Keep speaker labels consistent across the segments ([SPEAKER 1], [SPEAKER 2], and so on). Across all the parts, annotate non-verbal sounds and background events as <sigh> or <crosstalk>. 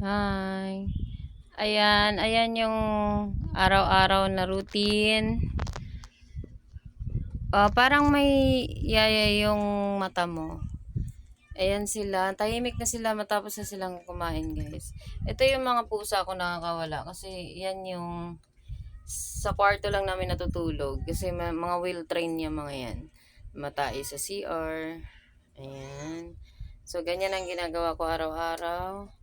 [SPEAKER 1] Hi. Ayan, ayan yung araw-araw na routine. Ah, parang may yaya yung mata mo. Ayan sila. Tahimik na sila matapos na silang kumain, guys. Ito yung mga pusa ko nakakawala. Kasi yan yung sa kwarto lang namin natutulog. Kasi mga will train yung mga yan. Matai sa CR. Ayan. So, ganyan ang ginagawa ko araw-araw.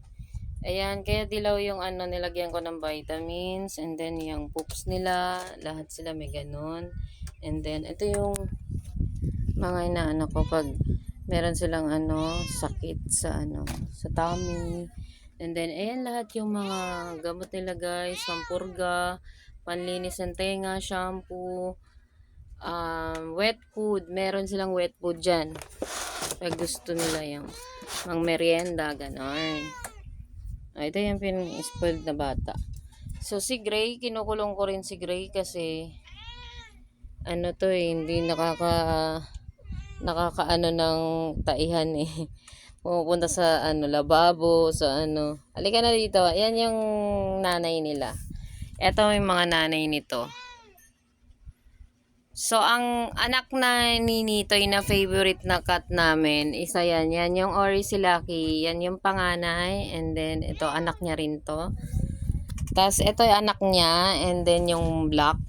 [SPEAKER 1] Ayan, kaya dilaw yung ano, nilagyan ko ng vitamins. And then, yung poops nila. Lahat sila may ganun. And then, ito yung mga inaano ko pag meron silang ano, sakit sa ano, sa tummy. And then, ayan lahat yung mga gamot nila guys. Pampurga, panlinis ng tenga, shampoo, um, wet food. Meron silang wet food dyan. Pag gusto nila yung mang merienda, ganon. Ah, ito yung pin-spoiled na bata. So, si Gray, kinukulong ko rin si Gray kasi ano to eh, hindi nakaka nakakaano ng taihan eh. <laughs> Pumupunta sa ano, lababo, sa ano. Halika na dito. Yan yung nanay nila. Ito yung mga nanay nito. So, ang anak na ni Nitoy na favorite na cat namin, isa yan. Yan yung Ori Silaki. Yan yung panganay. And then, ito, anak niya rin to. Tapos, ito yung anak niya. And then, yung black.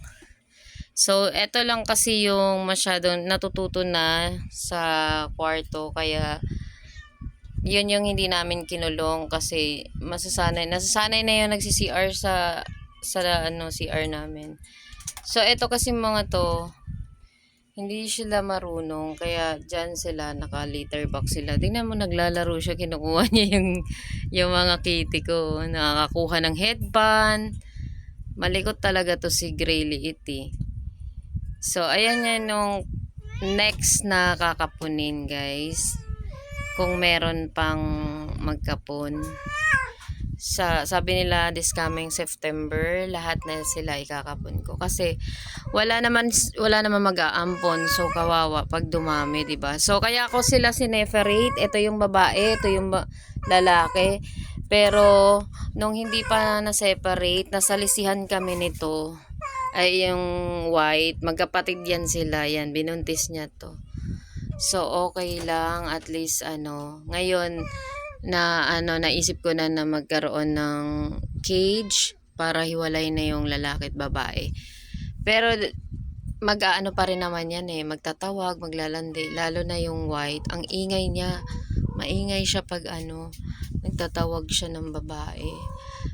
[SPEAKER 1] So, ito lang kasi yung masyadong natututo na sa kwarto. Kaya, yun yung hindi namin kinulong kasi masasanay. Nasasanay na yung nagsi-CR sa, sa ano, CR namin. So, ito kasi mga to, hindi sila marunong. Kaya, dyan sila, naka-litter box sila. Tingnan mo, naglalaro siya. Kinukuha niya yung, yung mga kitty ko. Nakakakuha ng headband. Malikot talaga to si Gray Liit eh. So, ayan yan nung next na kakapunin, guys. Kung meron pang magkapon. Sa, sabi nila this coming September, lahat na sila ikakapon ko. Kasi, wala naman, wala naman mag-aampon. So, kawawa pag dumami, 'di ba So, kaya ako sila sineferate. Ito yung babae, ito yung ba- lalaki. Pero, nung hindi pa na-separate, nasalisihan kami nito ay yung white, magkapatid yan sila, yan, binuntis niya to. So, okay lang, at least, ano, ngayon, na, ano, naisip ko na na magkaroon ng cage para hiwalay na yung lalaki at babae. Pero, mag-aano pa rin naman yan eh, magtatawag, maglalandi, lalo na yung white, ang ingay niya, maingay siya pag ano, nagtatawag siya ng babae.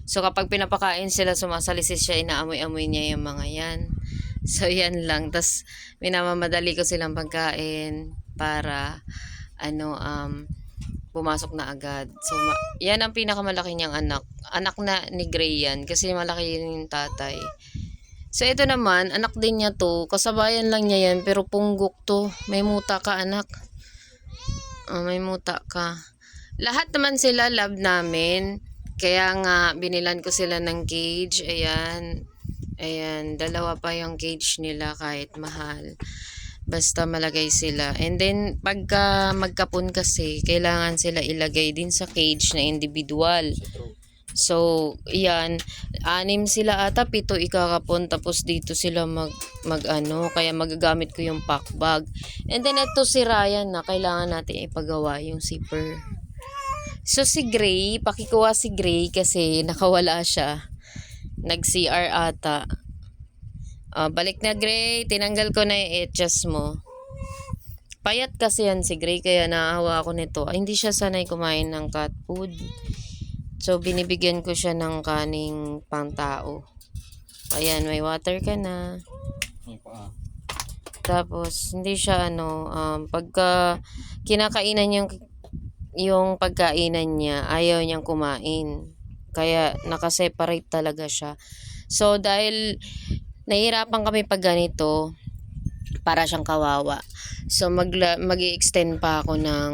[SPEAKER 1] So kapag pinapakain sila, sumasalisis siya, inaamoy-amoy niya yung mga yan. So yan lang. Tapos minamamadali ko silang pagkain para ano um pumasok na agad. So yan ang pinakamalaki niyang anak. Anak na ni Gray yan kasi malaki yun yung tatay. So ito naman, anak din niya to. Kasabayan lang niya yan pero punggok to. May muta ka anak. Oh, may muta ka. Lahat naman sila love namin. Kaya nga, binilan ko sila ng cage. Ayan. Ayan. Dalawa pa yung cage nila kahit mahal. Basta malagay sila. And then, pagka magkapon kasi, kailangan sila ilagay din sa cage na individual. So, yan. Anim sila ata, pito ikakapon. Tapos dito sila mag, mag ano, kaya magagamit ko yung pack bag. And then, ito si Ryan na kailangan natin ipagawa yung zipper. So, si Gray, pakikuha si Gray kasi nakawala siya. Nag-CR ata. Ah, balik na Gray, tinanggal ko na yung etchas mo. Payat kasi yan si Gray, kaya naahawa ako nito. Ay, hindi siya sanay kumain ng cat food. So, binibigyan ko siya ng kaning pang tao. Ayan, may water ka na. Tapos, hindi siya ano, um, pagka kinakainan yung, yung pagkainan niya, ayaw niyang kumain. Kaya, nakaseparate talaga siya. So, dahil nahihirapan kami pag ganito, para siyang kawawa. So, mag, mag extend pa ako ng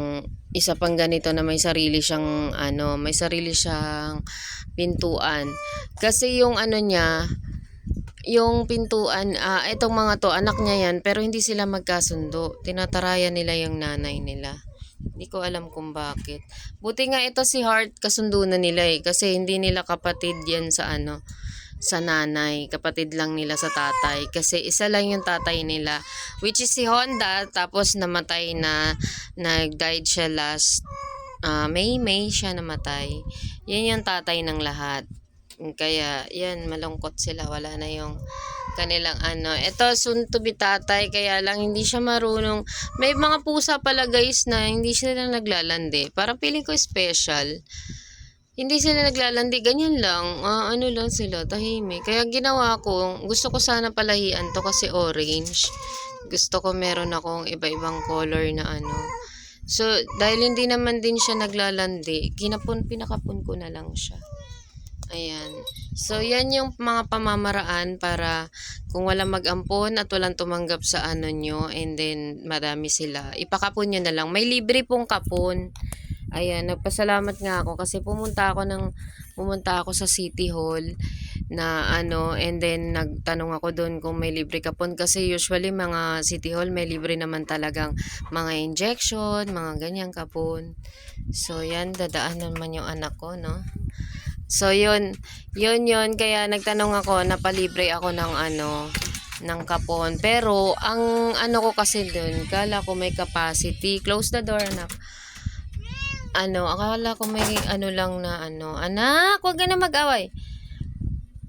[SPEAKER 1] isa pang ganito na may sarili siyang, ano, may sarili siyang pintuan. Kasi yung ano niya, yung pintuan, ah, itong mga to, anak niya yan, pero hindi sila magkasundo. Tinatarayan nila yung nanay nila. Hindi ko alam kung bakit. Buti nga ito si Heart, kasundo na nila eh. Kasi hindi nila kapatid yan sa ano, sa nanay. Kapatid lang nila sa tatay. Kasi isa lang yung tatay nila. Which is si Honda. Tapos namatay na, nag-died siya last ah, May, May siya namatay. Yan yung tatay ng lahat. Kaya, yan, malungkot sila. Wala na yung kanilang ano. Ito, soon to be tatay, kaya lang hindi siya marunong. May mga pusa pala guys na hindi sila naglalandi. Parang feeling ko special. Hindi sila naglalandi, ganyan lang. Ah, ano lang sila, tahimik. Kaya ginawa ko, gusto ko sana palahian to kasi orange. Gusto ko meron akong iba-ibang color na ano. So, dahil hindi naman din siya naglalandi, kinapon, pinakapon ko na lang siya. Ayan. So, yan yung mga pamamaraan para kung walang mag-ampon at walang tumanggap sa ano nyo and then marami sila, ipakapon nyo na lang. May libre pong kapon. Ayan, nagpasalamat nga ako kasi pumunta ako ng pumunta ako sa City Hall na ano and then nagtanong ako doon kung may libre kapon kasi usually mga City Hall may libre naman talagang mga injection, mga ganyang kapon. So yan, dadaan naman yung anak ko, no? So yun, yun yun kaya nagtanong ako, napalibre ako ng ano ng kapon. Pero ang ano ko kasi doon, kala ko may capacity. Close the door, anak ano, akala ko may ano lang na ano, anak, wag ka na mag-away.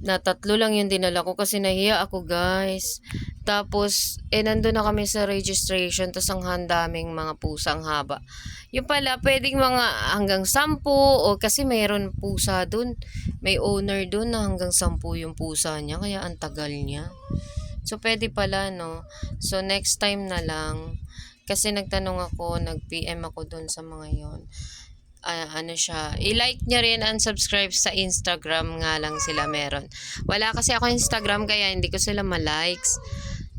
[SPEAKER 1] Na tatlo lang yung dinala ko kasi nahiya ako guys. Tapos, eh nandun na kami sa registration, tapos ang handaming mga pusang haba. Yung pala, pwedeng mga hanggang sampu, o kasi mayroon pusa dun. May owner dun na hanggang sampu yung pusa niya, kaya ang tagal niya. So, pwede pala, no? So, next time na lang. Kasi nagtanong ako, nag-PM ako dun sa mga yon ah, ano siya, i-like niya rin and subscribe sa Instagram nga lang sila meron. Wala kasi ako Instagram kaya hindi ko sila ma-likes.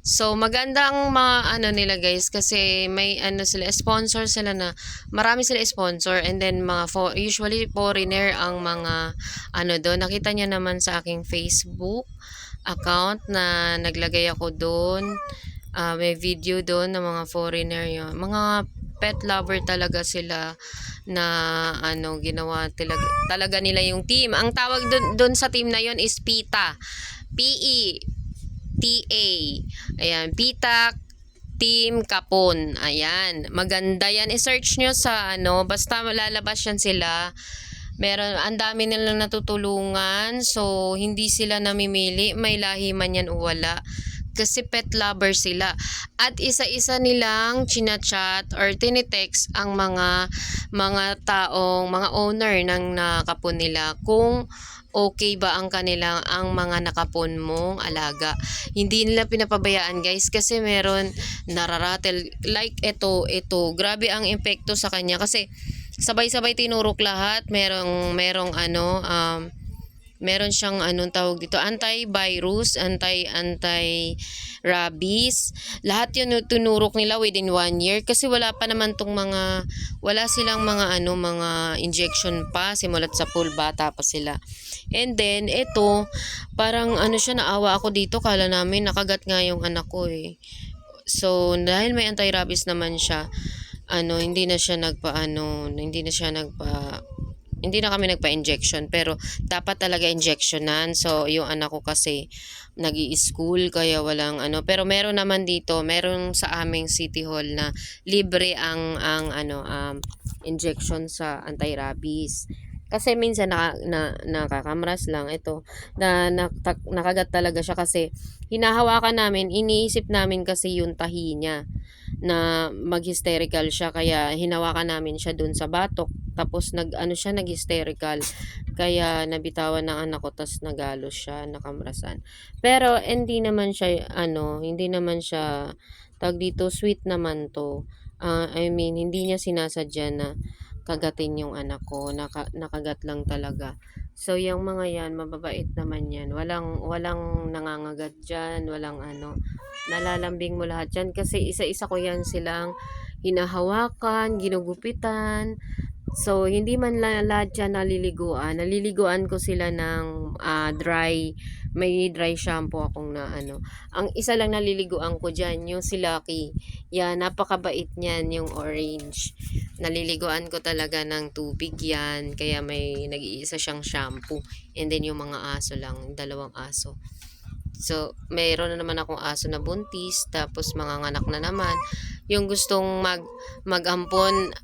[SPEAKER 1] So maganda ang mga ano nila guys kasi may ano sila sponsor sila na marami sila sponsor and then mga for, usually foreigner ang mga ano doon nakita niyo naman sa aking Facebook account na naglagay ako doon Ah, may video doon ng mga foreigner yun. Mga pet lover talaga sila na ano ginawa talaga, talaga nila yung team. Ang tawag doon doon sa team na yon is PITA. P-E T-A. Ayan, PITA Team Kapon. Ayan, maganda yan. I-search nyo sa ano, basta lalabas yan sila. Meron, ang dami nilang natutulungan. So, hindi sila namimili. May lahi man yan o wala kasi pet lover sila. At isa-isa nilang chinachat or tinitext ang mga mga taong, mga owner ng nakapon nila kung okay ba ang kanilang ang mga nakapon mong alaga. Hindi nila pinapabayaan guys kasi meron nararatel like ito, ito. Grabe ang epekto sa kanya kasi sabay-sabay tinurok lahat. Merong merong ano um meron siyang anong tawag dito, anti-virus, anti-anti rabies. Lahat yun tunurok nila within one year kasi wala pa naman tong mga, wala silang mga ano, mga injection pa, simulat sa pool bata pa sila. And then, ito, parang ano siya, naawa ako dito, kala namin nakagat nga yung anak ko eh. So, dahil may anti-rabies naman siya, ano, hindi na siya nagpa, ano, hindi na siya nagpa, hindi na kami nagpa-injection pero dapat talaga injectionan. So yung anak ko kasi nag school kaya walang ano. Pero meron naman dito meron sa aming city hall na libre ang ang ano um, injection sa anti-rabies kasi minsan na, na, nakakamras lang. Ito na, na nakagat talaga siya kasi hinahawakan namin iniisip namin kasi yung tahi niya na mag-hysterical siya. Kaya hinawakan namin siya dun sa batok. Tapos nag ano siya nag-hysterical. Kaya nabitawan ng anak ko tas nagalos siya nakamrasan. Pero hindi naman siya ano hindi naman siya tag dito sweet naman to. Uh, I mean hindi niya sinasadya na kagatin yung anak ko naka, nakagat lang talaga So, yung mga yan, mababait naman yan. Walang, walang nangangagat dyan, walang ano, nalalambing mo lahat yan. Kasi isa-isa ko yan silang hinahawakan, ginugupitan. So, hindi man la- lahat yan naliliguan. Naliliguan ko sila ng uh, dry may dry shampoo akong na ano. Ang isa lang naliliguan ko dyan, yung si Lucky. Yan, napakabait niyan, yung orange. Naliliguan ko talaga ng tubig yan. Kaya may nag-iisa siyang shampoo. And then yung mga aso lang, dalawang aso. So, mayroon na naman akong aso na buntis, tapos mga anak na naman. Yung gustong mag magampon,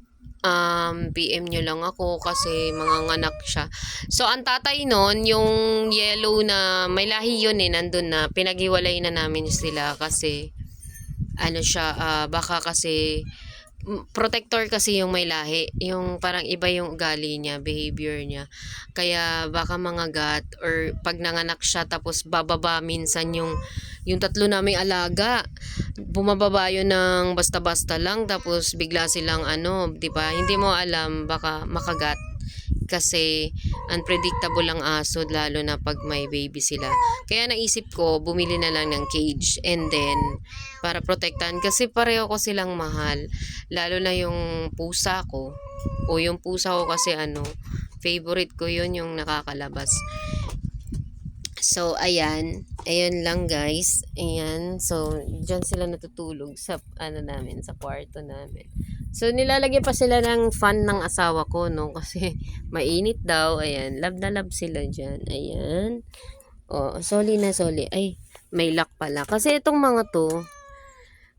[SPEAKER 1] um, PM nyo lang ako kasi mga anak siya. So, ang tatay nun, yung yellow na, may lahi yun eh, nandun na, pinaghiwalay na namin sila kasi, ano siya, ah, baka kasi, protector kasi yung may lahi. Yung parang iba yung ugali niya, behavior niya. Kaya baka mga gat or pag nanganak siya tapos bababa minsan yung yung tatlo naming alaga. Bumababa yun ng basta-basta lang tapos bigla silang ano, 'di ba? Hindi mo alam baka makagat kasi unpredictable ang aso lalo na pag may baby sila. Kaya naisip ko bumili na lang ng cage and then para protektahan kasi pareho ko silang mahal. Lalo na yung pusa ko o yung pusa ko kasi ano, favorite ko yun yung nakakalabas. So, ayan. Ayan lang, guys. Ayan. So, dyan sila natutulog sa, ano namin, sa kwarto namin. So, nilalagyan pa sila ng fan ng asawa ko, no? <laughs> Kasi, mainit daw. Ayan. Love na love sila dyan. Ayan. Oh, soli na soli. Ay, may lock pala. Kasi itong mga to,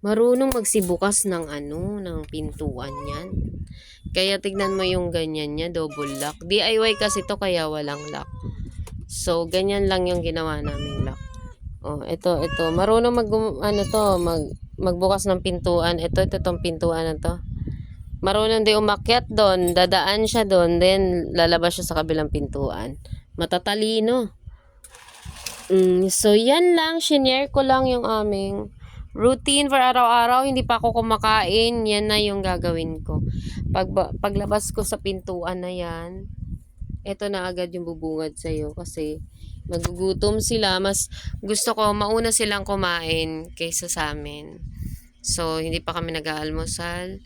[SPEAKER 1] marunong magsibukas ng ano, ng pintuan yan. Kaya tignan mo yung ganyan niya, double lock. DIY kasi to kaya walang lock. So, ganyan lang yung ginawa namin lock. Oh, ito, ito. Marunong mag, ano to, mag, magbukas ng pintuan. Ito, ito tong pintuan na to. Marunong din umakyat doon. Dadaan siya doon. Then, lalabas siya sa kabilang pintuan. Matatalino. Mm, so, yan lang. Shinare ko lang yung aming routine for araw-araw. Hindi pa ako kumakain. Yan na yung gagawin ko. Pag, paglabas ko sa pintuan na yan, eto na agad yung bubungad sa'yo kasi magugutom sila. Mas gusto ko mauna silang kumain kaysa sa amin. So, hindi pa kami nag-aalmusal.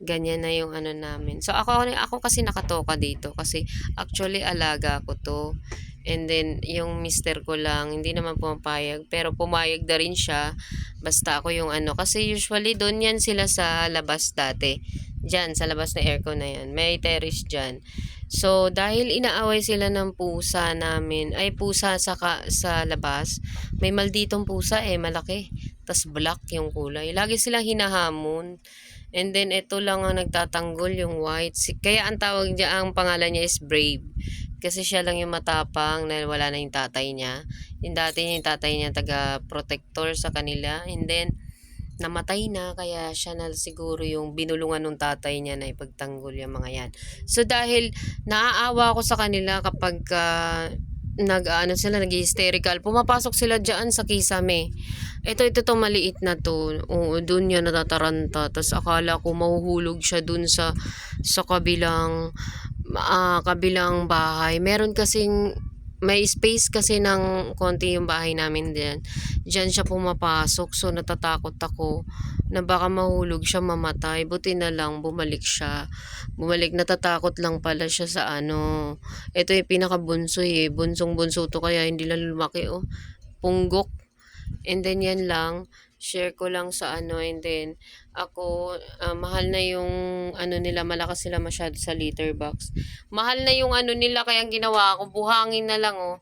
[SPEAKER 1] Ganyan na yung ano namin. So, ako, ako kasi nakatoka dito kasi actually alaga ko to. And then, yung mister ko lang, hindi naman pumapayag. Pero pumayag na rin siya. Basta ako yung ano. Kasi usually, doon yan sila sa labas dati. Diyan, sa labas na aircon na yan. May terrace dyan. So, dahil inaaway sila ng pusa namin, ay pusa sa, sa labas, may malditong pusa eh, malaki. tas black yung kulay. Lagi silang hinahamon. And then, ito lang ang nagtatanggol, yung white. Kaya ang tawag niya, ang pangalan niya is Brave. Kasi siya lang yung matapang na wala na yung tatay niya. Yung dati niya, yung tatay niya taga-protector sa kanila. And then, namatay na kaya siya na siguro yung binulungan ng tatay niya na ipagtanggol yung mga yan. So dahil naaawa ako sa kanila kapag ah, nag ano sila nag hysterical pumapasok sila diyan sa kisame. Ito ito to maliit na to. Oo doon niya natataranta. Tapos akala ko mahuhulog siya doon sa sa kabilang ah, kabilang bahay. Meron kasing may space kasi ng konti yung bahay namin din. Diyan siya pumapasok so natatakot ako na baka mahulog siya mamatay. Buti na lang bumalik siya. Bumalik natatakot lang pala siya sa ano. Ito yung pinakabunso eh. Bunsong bunso to kaya hindi lang lumaki oh. Punggok. And then yan lang. Share ko lang sa ano and then ako ah, mahal na yung ano nila malakas sila masyado sa litter box. Mahal na yung ano nila kaya ang ginawa ko buhangin na lang oh.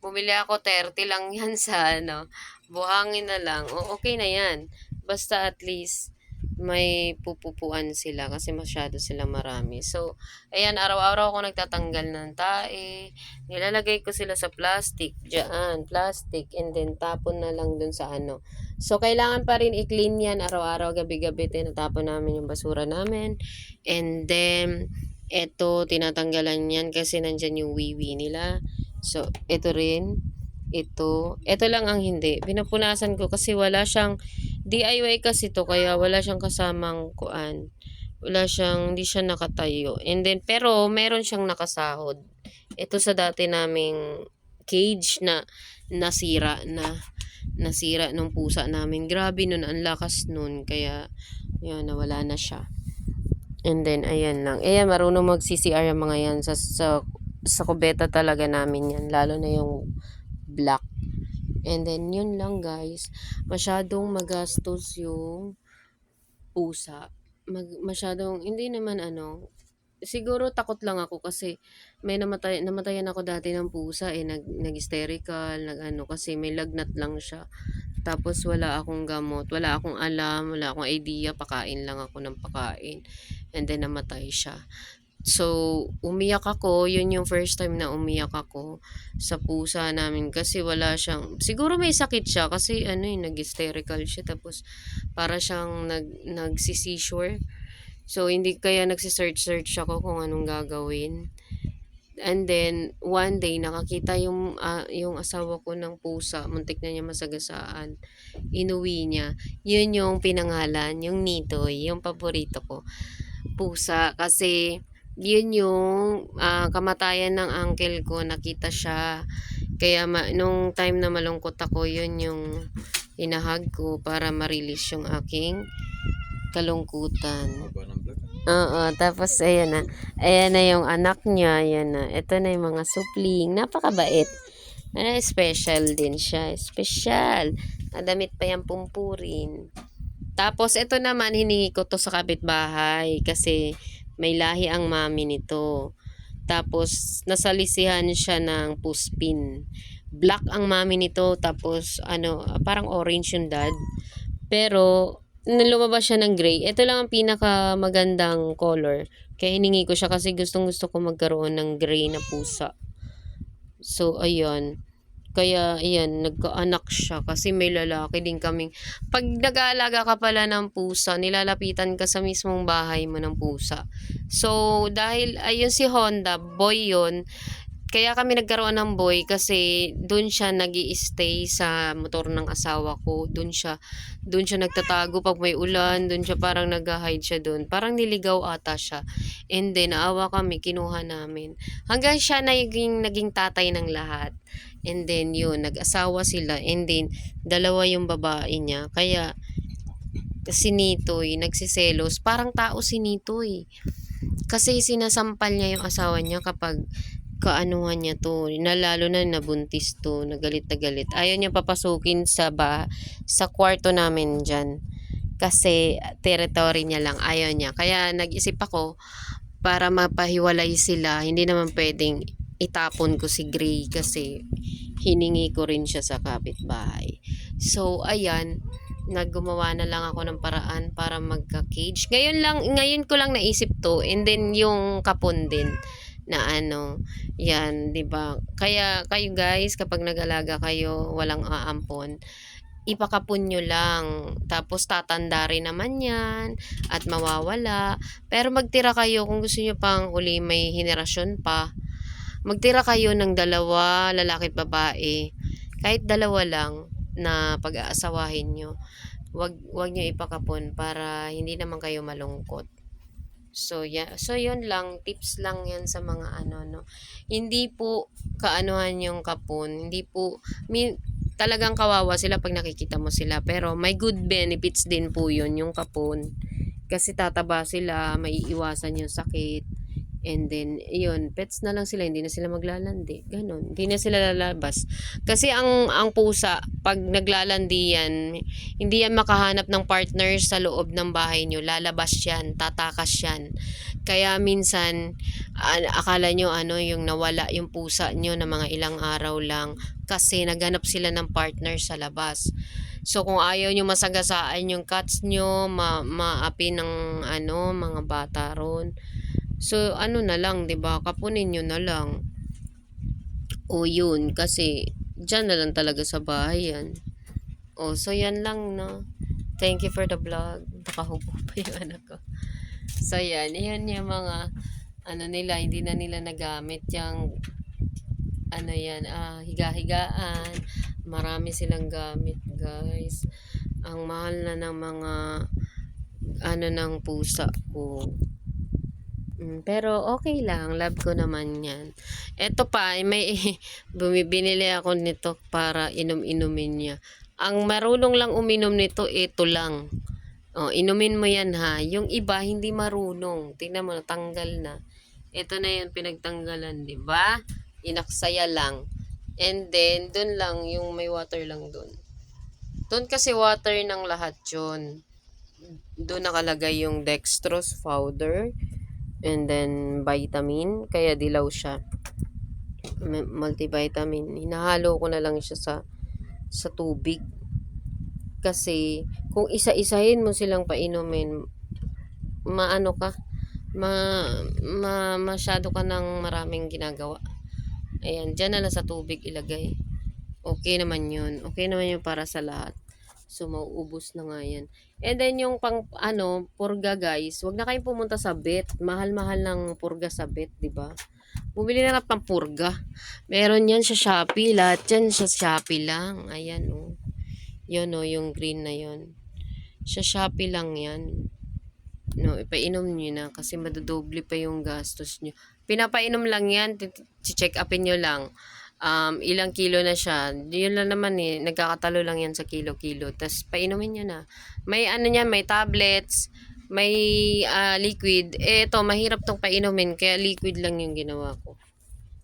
[SPEAKER 1] Bumili ako 30 lang <laughs> yan sa ano. Buhangin na lang. O, okay na yan. Basta at least may pupupuan sila kasi masyado sila marami. So, ayan, araw-araw ako nagtatanggal ng tae. Nilalagay ko sila sa plastic. Diyan, plastic. And then, tapon na lang dun sa ano. So, kailangan pa rin i-clean yan araw-araw, gabi-gabi. Tinatapon namin yung basura namin. And then, eto, tinatanggalan yan kasi nandyan yung wiwi nila. So, ito rin. Ito. Ito lang ang hindi. Pinapunasan ko kasi wala siyang DIY kasi to kaya wala siyang kasamang kuan. Wala siyang, hindi siya nakatayo. And then, pero meron siyang nakasahod. Ito sa dati naming cage na nasira na nasira nung pusa namin. Grabe nun, ang lakas nun. Kaya, yun, nawala na siya. And then, ayan lang. Ayan, marunong mag-CCR yung mga yan. Sa, sa, sa kubeta talaga namin yan. Lalo na yung black. And then, yun lang guys. Masyadong magastos yung pusa. Mag, masyadong, hindi naman ano, siguro takot lang ako kasi may namatay, namatayan ako dati ng pusa eh, nag, nag-hysterical, nag ano, kasi may lagnat lang siya. Tapos wala akong gamot, wala akong alam, wala akong idea, pakain lang ako ng pakain. And then namatay siya. So, umiyak ako, yun yung first time na umiyak ako sa pusa namin kasi wala siyang, siguro may sakit siya kasi ano eh, nag-hysterical siya tapos para siyang nag, nagsi-seizure. So, hindi kaya nagsi-search-search ako kung anong gagawin. And then, one day, nakakita yung, ah, yung asawa ko ng pusa, muntik na niya masagasaan. Inuwi niya. Yun yung pinangalan, yung Nitoy, yung paborito ko. Pusa, kasi yun yung ah, kamatayan ng uncle ko, nakita siya. Kaya ma- nung time na malungkot ako, yun yung hinahag ko para ma-release yung aking kalungkutan. Oo, tapos ayan na. Ayan na yung anak niya, ayan na. Ito na yung mga supling. Napakabait. Ano, special din siya. Special. Nadamit pa yung pumpurin. Tapos ito naman, hiningi ko to sa kapitbahay kasi may lahi ang mami nito. Tapos nasalisihan siya ng puspin. Black ang mami nito, tapos ano, parang orange yung dad. Pero lumabas siya ng gray, ito lang ang pinaka magandang color. Kaya hiningi ko siya kasi gustong gusto ko magkaroon ng gray na pusa. So, ayun. Kaya, ayan, nagkaanak siya kasi may lalaki din kaming. Pag nag-aalaga ka pala ng pusa, nilalapitan ka sa mismong bahay mo ng pusa. So, dahil, ayun si Honda, boy yun, kaya kami nagkaroon ng boy kasi doon siya nag stay sa motor ng asawa ko. Doon siya, doon siya nagtatago pag may ulan. Doon siya parang nag-hide siya doon. Parang niligaw ata siya. And then, naawa kami, kinuha namin. Hanggang siya naging, naging tatay ng lahat. And then, yun, nag-asawa sila. And then, dalawa yung babae niya. Kaya, si Nitoy, nagsiselos. Parang tao si Nitoy. Kasi sinasampal niya yung asawa niya kapag kaanuhan niya to, na na nabuntis to, nagalit na galit. Ayaw niya papasukin sa ba, sa kwarto namin dyan. Kasi territory niya lang, ayaw niya. Kaya nag-isip ako, para mapahiwalay sila, hindi naman pwedeng itapon ko si Gray kasi hiningi ko rin siya sa kapitbahay. So, ayan, naggumawa na lang ako ng paraan para magka-cage. Ngayon lang, ngayon ko lang naisip to, and then yung kapon din na ano, yan, 'di ba? Kaya kayo guys, kapag nag-alaga kayo, walang aampon, ipakapon nyo lang. Tapos tatanda rin naman yan at mawawala. Pero magtira kayo kung gusto nyo pang uli may henerasyon pa. Magtira kayo ng dalawa, lalaki at babae. Kahit dalawa lang na pag-aasawahin nyo. Wag, wag nyo ipakapon para hindi naman kayo malungkot. So, yeah. So, yun lang. Tips lang yan sa mga ano, no. Hindi po kaanuhan yung kapon. Hindi po, min, talagang kawawa sila pag nakikita mo sila. Pero, may good benefits din po yun, yung kapon. Kasi tataba sila, maiiwasan yung sakit. And then, yun, pets na lang sila, hindi na sila maglalandi. Ganon, hindi na sila lalabas. Kasi ang, ang pusa, pag naglalandi yan, hindi yan makahanap ng partner sa loob ng bahay nyo. Lalabas yan, tatakas yan. Kaya minsan, akala nyo ano, yung nawala yung pusa nyo na mga ilang araw lang kasi naghanap sila ng partner sa labas. So kung ayaw nyo masagasaan yung cats nyo, ma maapi ng ano, mga bata ron. So ano na lang, 'di ba? Kapunin nyo na lang. O yun, kasi dyan na lang talaga sa bahay yan. O, so yan lang, no? Thank you for the vlog. Nakahubo pa yung anak ko. So yan, yan yung mga ano nila, hindi na nila nagamit yung ano yan, ah, higa-higaan. Marami silang gamit, guys. Ang mahal na ng mga ano ng pusa ko. Mm, pero okay lang, love ko naman yan. Eto pa, may <laughs> bumibinili ako nito para inom-inumin niya. Ang marunong lang uminom nito, ito lang. Oh, inumin mo yan ha. Yung iba, hindi marunong. Tingnan mo, natanggal na. Ito na yan, pinagtanggalan, di ba? Inaksaya lang. And then, dun lang, yung may water lang dun. Dun kasi water ng lahat yun. Doon nakalagay yung dextrose powder and then vitamin, kaya dilaw siya. Multivitamin. Hinahalo ko na lang siya sa sa tubig. Kasi kung isa-isahin mo silang painumin, maano ka, ma, ma masyado ka ng maraming ginagawa. Ayan, dyan na lang sa tubig ilagay. Okay naman yun. Okay naman yun para sa lahat. So, mauubos na nga yan. And then, yung pang, ano, purga guys, wag na kayong pumunta sa bet. Mahal-mahal ng purga sa bet, di ba? Bumili na lang pang purga. Meron yan sa Shopee. Lahat yan sa Shopee lang. Ayan, oh. Yun, oh, yung green na yun. Sa Shopee lang yan. No, ipainom nyo na kasi madodoble pa yung gastos nyo. Pinapainom lang yan, check upin nyo lang. Um, ilang kilo na siya. Yun lang naman eh, nagkakatalo lang yan sa kilo-kilo. Tapos painumin nyo na. May ano yan, may tablets, may ah, liquid. Eh, ito, mahirap tong painumin, kaya liquid lang yung ginawa ko.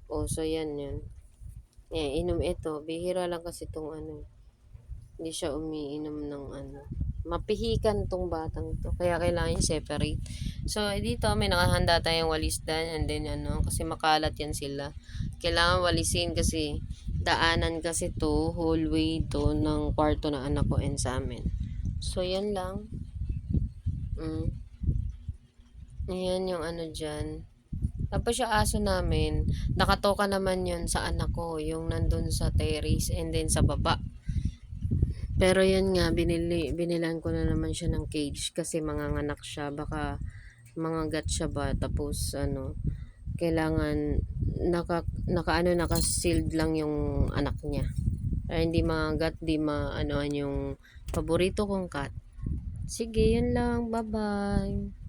[SPEAKER 1] Oh, so yan yan. Eh, inom ito. Bihira lang kasi tong ano. Hindi siya umiinom ng ano. Mapihikan tong batang to. Kaya kailangan yung separate. So, dito may nakahanda tayong walis dan and then ano, kasi makalat yan sila. Kailangan walisin kasi daanan kasi to, hallway to ng kwarto ng anak ko and sa amin. So, yan lang. Mm. Ayan yung ano dyan. Tapos yung aso namin, nakatoka naman yun sa anak ko, yung nandun sa terrace and then sa baba. Pero yun nga, binili, binilan ko na naman siya ng cage kasi manganganak siya. Baka mangagat siya ba. Tapos ano, kailangan naka, naka ano, naka-sealed lang yung anak niya. Para hindi mangagat, di maanoan yung paborito kong cat. Sige, yun lang. Bye-bye.